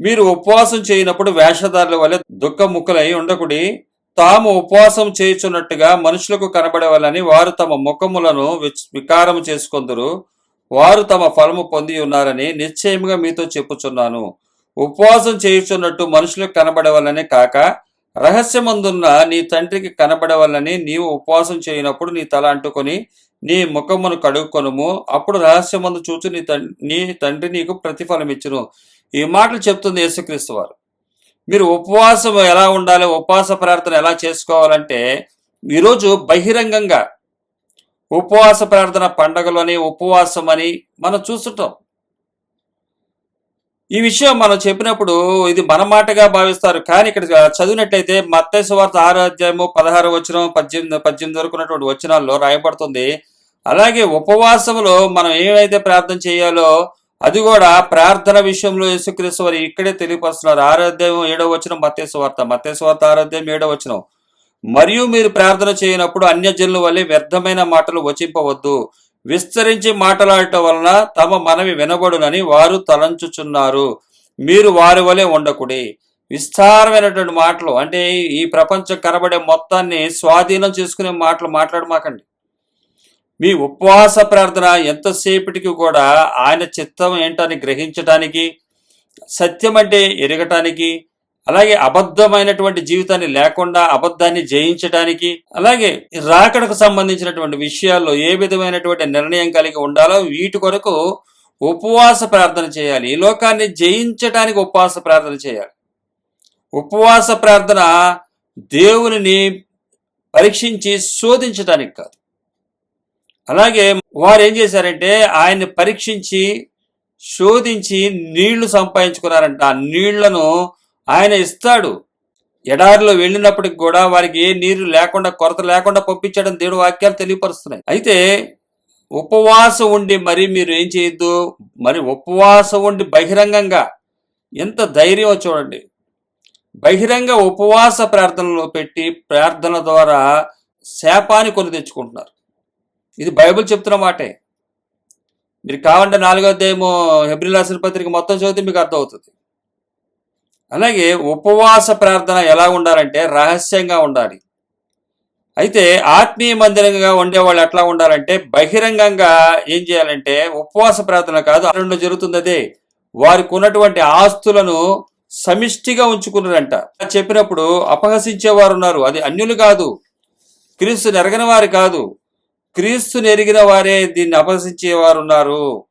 మీరు ఉపవాసం చేయనప్పుడు వేషధారుల వలె దుఃఖ ముక్కలై ఉండకుడి. తాము ఉపవాసం చేయుచున్నట్టుగా మనుషులకు కనబడవాలని వారు తమ ముఖములను వికారం చేసుకొందరు. వారు తమ ఫలము పొంది ఉన్నారని నిశ్చయముగా మీతో చెప్పుచున్నాను. ఉపవాసం చేయుచున్నట్టు మనుషులకు కనబడవాలని కాక రహస్యమందున్న నీ తండ్రికి కనబడవాలని నీవు ఉపవాసం చేయనప్పుడు నీ తల అంటుకొని నీ ముఖమును కడుక్కొనుము. అప్పుడు రహస్యమందు చూచు నీ తండ్రి నీ తండ్రి నీకు ప్రతిఫలం ఇచ్చును ఈ మాటలు చెప్తుంది యేసుక్రీస్తు వారు. మీరు ఉపవాసం ఎలా ఉండాలి? ఉపవాస ప్రార్థన ఎలా చేసుకోవాలంటే ఈరోజు బహిరంగంగా ఉపవాస ప్రార్థన పండగలోని ఉపవాసం అని మనం చూస్తుంటాం. ఈ విషయం మనం చెప్పినప్పుడు ఇది మన మాటగా భావిస్తారు. కానీ ఇక్కడ చదివినట్లయితే మత్తయి సువార్త ఆరో అధ్యాయము పదహారు వచనం పద్దెనిమిది పద్దెనిమిది వరకు ఉన్నటువంటి వచనాల్లో రాయబడుతుంది. అలాగే ఉపవాసములో మనం ఏమైతే ప్రార్థన చేయాలో అది కూడా ప్రార్థన విషయంలో యేసుక్రీస్తు వారు ఇక్కడే తెలియపరుస్తున్నారు. ఆరాధ్యం ఏడో వచనం మత్తయి వార్త. మత్తే వార్త ఆరో ఏడో వచనం. మరియు మీరు ప్రార్థన చేయనప్పుడు అన్యజనుల వల్లే వ్యర్థమైన మాటలు వచింపవద్దు. విస్తరించి మాట్లాడటం వలన తమ మనవి వినబడునని వారు తలంచుచున్నారు. మీరు వారి వలె ఉండకుడి. విస్తారమైనటువంటి మాటలు అంటే ఈ ప్రపంచం కనబడే మొత్తాన్ని స్వాధీనం చేసుకునే మాటలు మాట్లాడమాకండి. మీ ఉపవాస ప్రార్థన ఎంతసేపటికి కూడా ఆయన చిత్తం ఏంటని గ్రహించటానికి సత్యం అంటే ఎరగటానికి అలాగే అబద్ధమైనటువంటి జీవితాన్ని లేకుండా అబద్ధాన్ని జయించడానికి అలాగే రాకడకు సంబంధించినటువంటి విషయాల్లో ఏ విధమైనటువంటి నిర్ణయం కలిగి ఉండాలో వీటి కొరకు ఉపవాస ప్రార్థన చేయాలి. ఈ లోకాన్ని జయించడానికి ఉపవాస ప్రార్థన చేయాలి. ఉపవాస ప్రార్థన దేవునిని పరీక్షించి శోధించడానికి కాదు. అలాగే వారు ఏం చేశారంటే ఆయన్ని పరీక్షించి శోధించి నీళ్ళు సంపాదించుకున్నారంట. ఆ నీళ్ళను ఆయన ఇస్తాడు. ఎడారిలో వెళ్ళినప్పటికి కూడా వారికి ఏ నీరు లేకుండా కొరత లేకుండా పంపించడం దేవుడు వాక్యాలు తెలియపరుస్తున్నాయి. అయితే ఉపవాసం ఉండి మరి మీరు ఏం చేయొద్దు? మరి ఉపవాసం ఉండి బహిరంగంగా ఎంత ధైర్యం చూడండి. బహిరంగ ఉపవాస ప్రార్థనలో పెట్టి ప్రార్థన ద్వారా శాపాన్ని కొని తెచ్చుకుంటున్నారు. ఇది బైబిల్ చెప్తున్న మాటే. మీరు కావాలంటే నాలుగో అధ్యాయము హెబ్రిలాసిన పత్రిక మొత్తం చదివితే మీకు అర్థమవుతుంది. అలాగే ఉపవాస ప్రార్థన ఎలా ఉండాలంటే రహస్యంగా ఉండాలి. అయితే ఆత్మీయ మందిరంగా ఉండేవాళ్ళు ఎట్లా ఉండాలంటే బహిరంగంగా ఏం చేయాలంటే ఉపవాస ప్రార్థన కాదు రెండు జరుగుతుంది అదే వారికి ఉన్నటువంటి ఆస్తులను సమిష్టిగా ఉంచుకున్నారంట. చెప్పినప్పుడు అపహసించేవారు ఉన్నారు. అది అన్యులు కాదు క్రీస్తు నెరగని వారు కాదు. క్రీస్తు నెరిగిన వారే దీన్ని అపహసించేవారు ఉన్నారు.